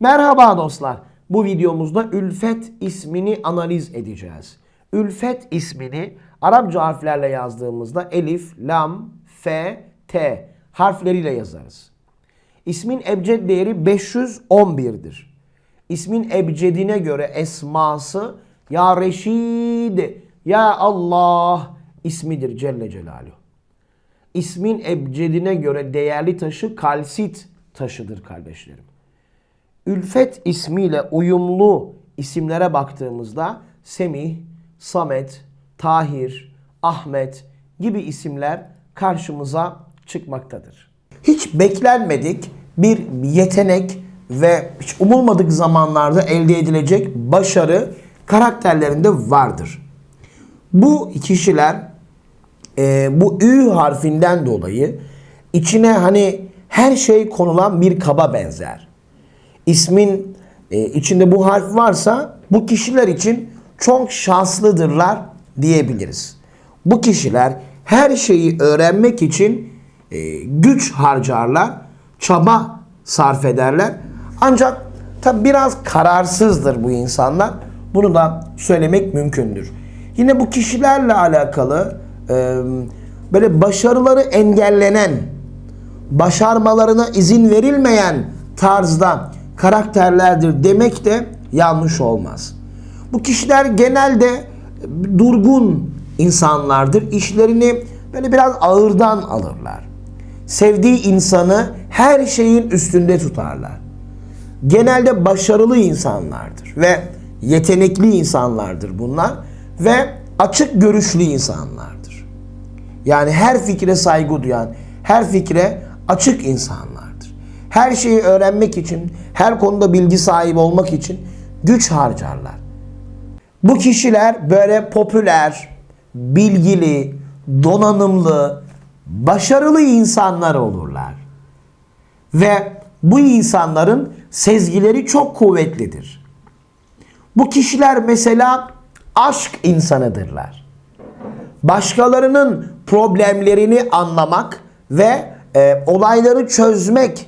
Merhaba dostlar. Bu videomuzda Ülfet ismini analiz edeceğiz. Ülfet ismini Arapça harflerle yazdığımızda elif, lam, f, t harfleriyle yazarız. İsmin ebced değeri 511'dir. İsmin ebcedine göre esması Ya Reşid, Ya Allah ismidir Celle Celaluhu. İsmin ebcedine göre değerli taşı kalsit taşıdır kardeşlerim. Ülfet ismiyle uyumlu isimlere baktığımızda Semih, Samet, Tahir, Ahmet gibi isimler karşımıza çıkmaktadır. Hiç beklenmedik bir yetenek ve hiç umulmadık zamanlarda elde edilecek başarı karakterlerinde vardır. Bu kişiler e, bu ü harfinden dolayı içine hani her şey konulan bir kaba benzer. İsmin e, içinde bu harf varsa bu kişiler için çok şanslıdırlar diyebiliriz. Bu kişiler her şeyi öğrenmek için e, güç harcarlar, çaba sarf ederler. Ancak tabi biraz kararsızdır bu insanlar. Bunu da söylemek mümkündür. Yine bu kişilerle alakalı e, böyle başarıları engellenen, başarmalarına izin verilmeyen tarzda karakterlerdir demek de yanlış olmaz. Bu kişiler genelde durgun insanlardır. İşlerini böyle biraz ağırdan alırlar. Sevdiği insanı her şeyin üstünde tutarlar. Genelde başarılı insanlardır ve yetenekli insanlardır bunlar ve açık görüşlü insanlardır. Yani her fikre saygı duyan, her fikre açık insanlardır. Her şeyi öğrenmek için, her konuda bilgi sahibi olmak için güç harcarlar. Bu kişiler böyle popüler, bilgili, donanımlı, başarılı insanlar olurlar. Ve bu insanların sezgileri çok kuvvetlidir. Bu kişiler mesela aşk insanıdırlar. Başkalarının problemlerini anlamak ve e, olayları çözmek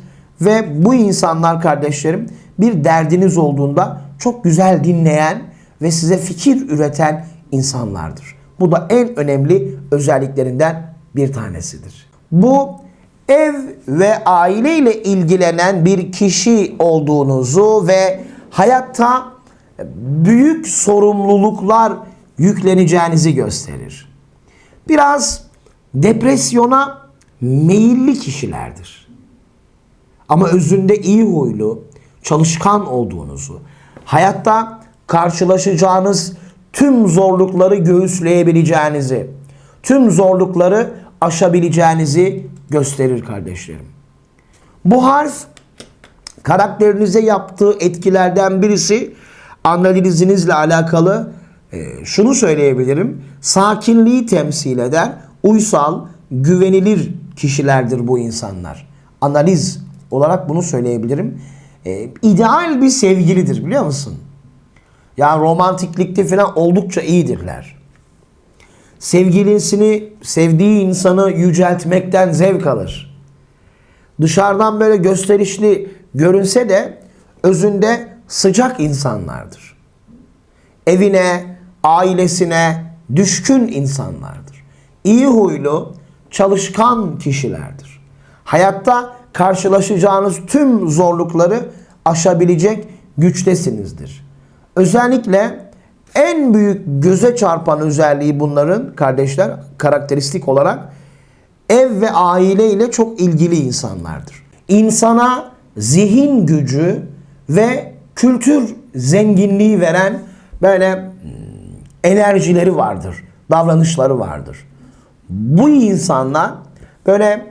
Ve bu insanlar kardeşlerim bir derdiniz olduğunda çok güzel dinleyen ve size fikir üreten insanlardır. Bu da en önemli özelliklerinden bir tanesidir. Bu ev ve aile ile ilgilenen bir kişi olduğunuzu ve hayatta büyük sorumluluklar yükleneceğinizi gösterir. Biraz depresyona meyilli kişilerdir. Ama özünde iyi huylu, çalışkan olduğunuzu, hayatta karşılaşacağınız tüm zorlukları göğüsleyebileceğinizi, tüm zorlukları aşabileceğinizi gösterir kardeşlerim. Bu harf karakterinize yaptığı etkilerden birisi analizinizle alakalı e, şunu söyleyebilirim. Sakinliği temsil eder. Uysal, güvenilir kişilerdir bu insanlar. Analiz olarak bunu söyleyebilirim. E, ideal bir sevgilidir biliyor musun? Yani romantiklikte falan oldukça iyidirler. Sevgilisini, sevdiği insanı yüceltmekten zevk alır. Dışarıdan böyle gösterişli görünse de özünde sıcak insanlardır. Evine, ailesine düşkün insanlardır. İyi huylu, çalışkan kişilerdir. Hayatta karşılaşacağınız tüm zorlukları aşabilecek güçtesinizdir. Özellikle en büyük göze çarpan özelliği bunların kardeşler karakteristik olarak ev ve aile ile çok ilgili insanlardır. İnsana zihin gücü ve kültür zenginliği veren böyle hmm, enerjileri vardır, davranışları vardır. Bu insanlar böyle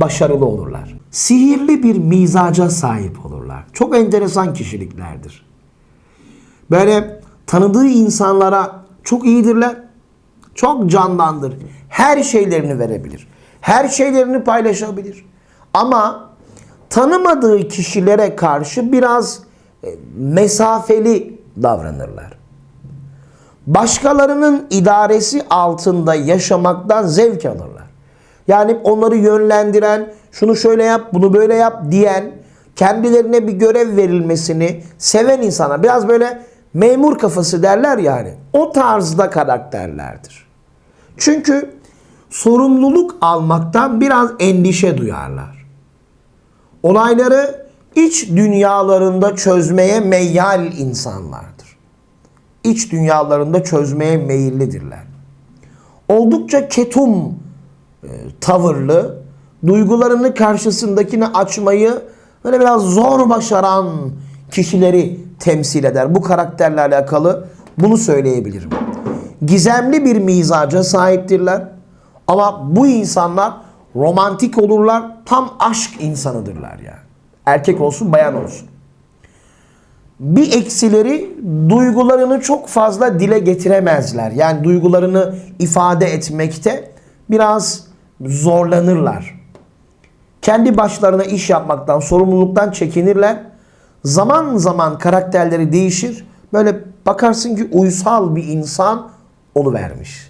başarılı olurlar. Sihirli bir mizaca sahip olurlar. Çok enteresan kişiliklerdir. Böyle tanıdığı insanlara çok iyidirler. Çok candandır. Her şeylerini verebilir. Her şeylerini paylaşabilir. Ama tanımadığı kişilere karşı biraz e, mesafeli davranırlar başkalarının idaresi altında yaşamaktan zevk alırlar. Yani onları yönlendiren, şunu şöyle yap, bunu böyle yap diyen, kendilerine bir görev verilmesini seven insana biraz böyle memur kafası derler yani. O tarzda karakterlerdir. Çünkü sorumluluk almaktan biraz endişe duyarlar. Olayları iç dünyalarında çözmeye meyyal insanlardır iç dünyalarında çözmeye meyillidirler. Oldukça ketum tavırlı, duygularını karşısındakini açmayı böyle biraz zor başaran kişileri temsil eder. Bu karakterle alakalı bunu söyleyebilirim. Gizemli bir mizaca sahiptirler. Ama bu insanlar romantik olurlar. Tam aşk insanıdırlar yani. Erkek olsun bayan olsun. Bir eksileri duygularını çok fazla dile getiremezler. Yani duygularını ifade etmekte biraz zorlanırlar. Kendi başlarına iş yapmaktan, sorumluluktan çekinirler. Zaman zaman karakterleri değişir. Böyle bakarsın ki uysal bir insan oluvermiş.